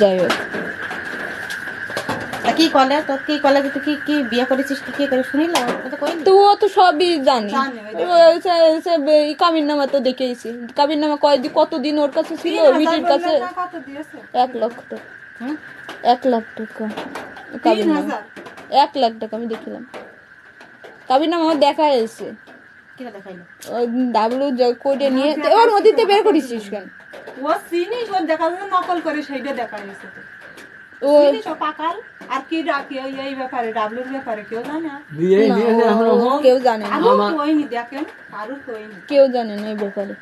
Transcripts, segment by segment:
যাই হোক। কি কলে? তো কি কলে? তুই কি কি বিয়ে করেছিস কি কি করে? শুনিলাম ও তো ও তো সবই জানে। এই কাবির নামা তো দেখেইছি। কাবির নামা কয়দিন কতদিন ওর কাছে ছিল? বিটির কাছে এক লক্ষ টাকা। এক লাখ টাকা। কাবির নামা। এক লাখ টাকা আমি দেখিলাম। কাবির নামা আমার দেখা এসে কি ডাবলু নিয়ে ওর মধ্যে বের করেছিস কেন? ও চিনিস ও দেখা যাচ্ছে নকল করে সেইটা দেখা গেছে তো। ও চিনিস ও পাকাল। আর কি ডাকি? এই ব্যাপারে ডাবলুর ব্যাপারে কেউ জানে? আর? বিয়ে দিয়েছে এখন ও কেউ জানে না। কারুর কইনি দেখেন কারুর কইনি কেউ জানে না এই ব্যাপারে।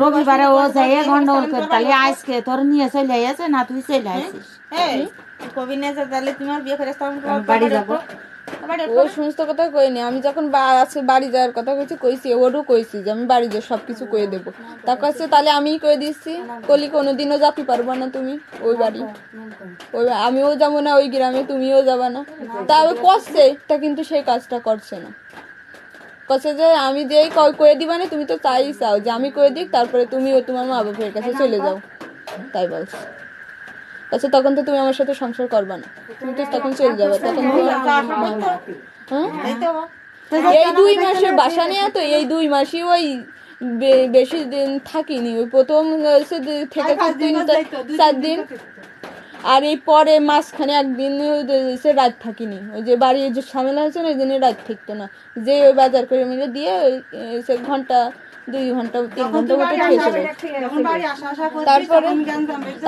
রবিবারে ও যাই গন্ডগোল করে। তাহলে আজকে তোর নিয়ে চলে আসে না তুই চলে আসিস এই কবি নিয়ে তাহলে তোমার বিয়ে করে বাড়ি যাব। ও সমস্ত কথা কইনি। আমি যখন আছে বাড়ি যাওয়ার কথা কইছি কইছি ওরও কইছি যে আমি বাড়ি যাই সবকিছু কয়ে দেবো। তা কাছে তাহলে আমিই কয়ে দিচ্ছি। কলি কোনোদিনও যাতে পারব না তুমি ওই বাড়ি। ওই আমিও যাব না ওই গ্রামে তুমিও যাবা না। তা ও করছে তা কিন্তু সেই কাজটা করছে না। কছে যে আমি যেই কয়ে দিবা না তুমি তো তাই চাও যে আমি কয়ে দিক তারপরে তুমিও তোমার মা বাপের কাছে চলে যাও। তাই বলছে। আচ্ছা তখন তো তুমি আমার সাথে সংসার করবা না। তুমি তো তখন চলে যাবে তখন হ্যাঁ। এই দুই মাসের বাসা নিয়ে তো এই দুই মাসই ওই বেশি দিন থাকিনি। ওই প্রথম থেকে চার দিন আর এই পরে মাঝখানে একদিন সে রাত থাকিনি। ওই যে বাড়ি যে ঝামেলা হয়েছে না ওই দিনে রাত থাকতো না। যে ওই বাজার করে মিলে দিয়ে ওই সে ঘণ্টা দুই ঘণ্টা তিন ঘণ্টা মতো খেয়েছিল যখন বাড়ি আসা আসা করবি তারপরে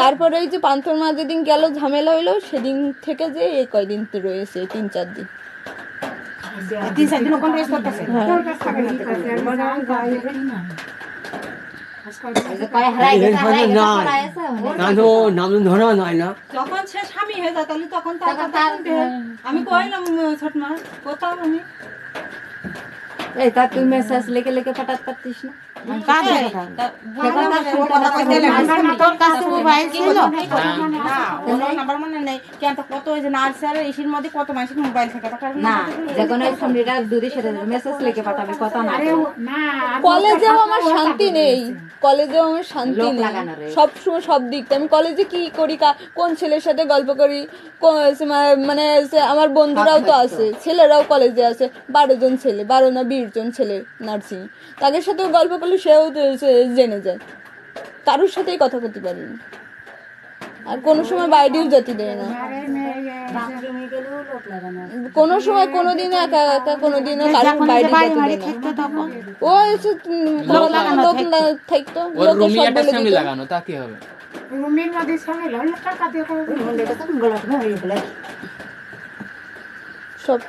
তারপরে ওই যে পান্থর মা যেদিন গেল ঝামেলা হইল সেদিন থেকে যে এই কয়দিন তো রয়েছে তিন চার দিন। তিন চার দিন ওখানে রেস্ট করতেছে। আমি কইলাম ছোট মা কোথাও আমি এই তা তুই মেসেজ লিখে লিখে পাঠাতে পারতিস না মনে কলেজেও আমার শান্তি নেই কলেজেও আমার শান্তি নেই লাগানো সব সময় সব দিক আমি কলেজে কি করি কা- কোন ছেলের সাথে গল্প করি মানে আমার বন্ধুরাও তো আছে ছেলেরাও কলেজে আছে বারো জন ছেলে বারো না বিশ জন ছেলে নার্সিং তাদের সাথেও গল্প করলে সেও জেনে যায়। কারোর সাথেই কথা বলতে পারি না আর কোনো সময় বাইরেও যেতে দেয় না। কোনো সময় কোনোদিন একা একা কোনোদিনও কারোর বাইরে যেতে দেয় না। ও এসে লোক থাকতো। ওর সব বলে দিত। লাগানো তা কি হবে? সব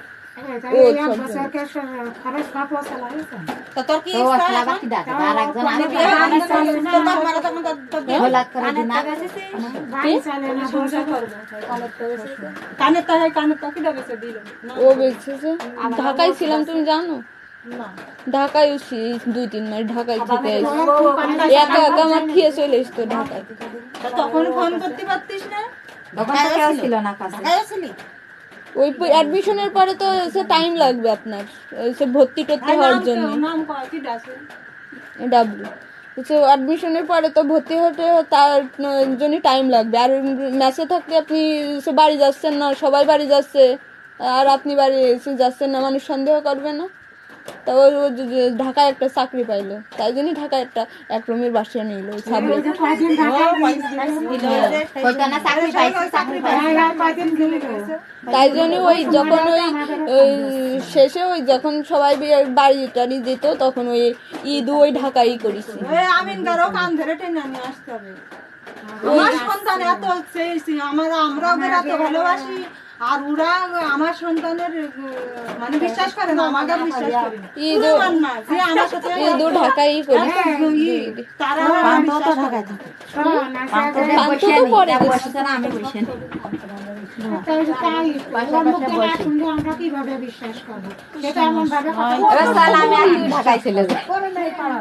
ঢাকায় ছিলাম তুমি জানো? না। ঢাকায় দুই তিন মাস ঢাকায় থেকে। একা একা আমার খেয়ে চলে এসতো ঢাকায়। তখন ফোন করতে পারতিস না? কেউ ছিল না কাছে? ওই অ্যাডমিশনের পরে তো সে টাইম লাগবে আপনার। সে ভর্তি টর্তি হওয়ার জন্য। ডাব্লিউ সে অ্যাডমিশনের পরে তো ভর্তি হতে তার জন্য টাইম লাগবে। আর ম্যাচে থাকলে আপনি সে বাড়ি যাচ্ছেন না সবাই বাড়ি যাচ্ছে। আর আপনি বাড়ি এসে যাচ্ছেন না মানুষ সন্দেহ করবে না। তা ও ঢাকায় একটা চাকরি পাইলো। তাই জন্য ঢাকায় একটা এক রুমের বাসা নিল পাইছি? চাকরি পাইছি? তাই জন্য ওই যখন ওই শেষে ওই যখন সবাই বাড়ি টাড়ি যেত তখন ওই ঈদ ওই ঢাকাই করেছি। আমিন গারও কান ধরে টেনে নিয়ে আসতে হবে। আমার সন্তান এত আমার আমরা এত ভালোবাসি। আর ওরা আমার সন্তানের মানে বিশ্বাস করে না আমাকে বিশ্বাস করে না ঈদ পুরো মান না, যে আমার সাথে ঈদও ঢাকাই করি তারা আমার তো বিশ্বাস ঢাকায় থাকে পান্থ তো পরে বসে না আমি বসে নি। এবার চল আমি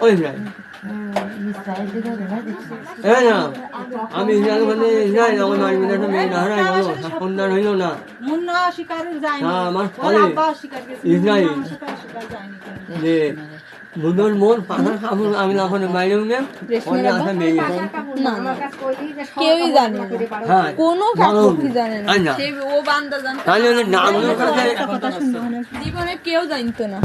ওই এই না আমি মানে আমার মেয়ে না হারাই গেল হইল হ্যাঁ, আমার ফলে। যে বুধর কাপড় আমি এখন বাইরে উঠে ওই আসা মেয়ে না না কেউই জানে হ্যাঁ কোনো জানে না ও বান্দা তাহলে জীবনে কেউ জানতো না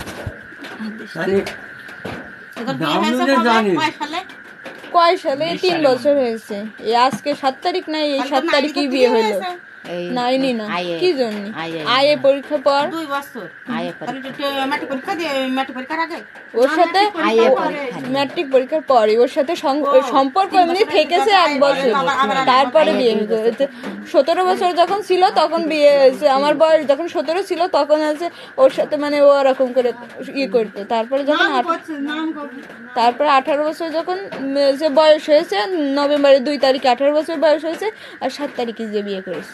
কয় সালে? তিন বছর হয়েছে। এই আজকে সাত তারিখ না এই সাত তারিখই বিয়ে হলো? নাইনি না। কি জন্য? আয়ে। আয়ে পরীক্ষা পর? দুই বছর। আয়ে পরে। তাহলে তো ম্যাট্রিক পরীক্ষা দিয়ে ম্যাট্রিক পরীক্ষার আগে? ওর সাথে ম্যাট্রিক পরীক্ষার পরে। ওর সাথে সম্পর্ক এমনি থেকেছে এক বছর। তারপরে বিয়ে হয়েছে। সতেরো বছর যখন ছিল তখন বিয়ে হয়েছে। আমার বয়স যখন সতেরো ছিল তখন আছে ওর সাথে মানে ও ওরকম করে ইয়ে করতো। তারপরে যখন করছে, করছে। তারপরে আঠারো বছর যখন যে বয়স হয়েছে নভেম্বরের দুই তারিখে আঠারো বছর বয়স হয়েছে আর সাত তারিখে যে বিয়ে করেছে।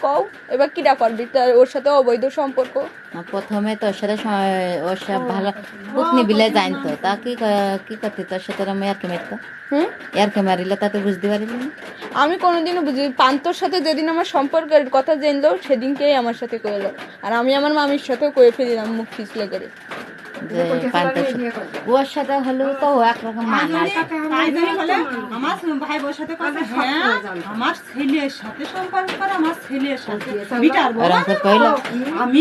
কও এবার কিরা করবি? তার ওর সাথে অবৈধ সম্পর্ক। প্রথমে তোর সাথে ওর সব ভালো পুতনি বিলে জানতো। তা কি ক- কি করতে? তোর সাথে এরম ইয়ারকে মারতো? হুম? ইয়ারকে মারিলে তাতে বুঝতে পারিলি আমি কোনোদিনও বুঝি পান্তর সাথে যেদিন আমার সম্পর্কের কথা জানলো সেদিনকেই আমার সাথে কইলো। আর আমি আমার মামির সাথেও কয়ে ফেলিলাম মুখ পিছলে করে। যে ওর সাথে হলেও তো একরকম মানা তাই জন্য বলে, আমার ভাই বোর সাথে হ্যাঁ আমার ছেলের সাথে সম্পর্ক আমার ছেলের সাথে। আমি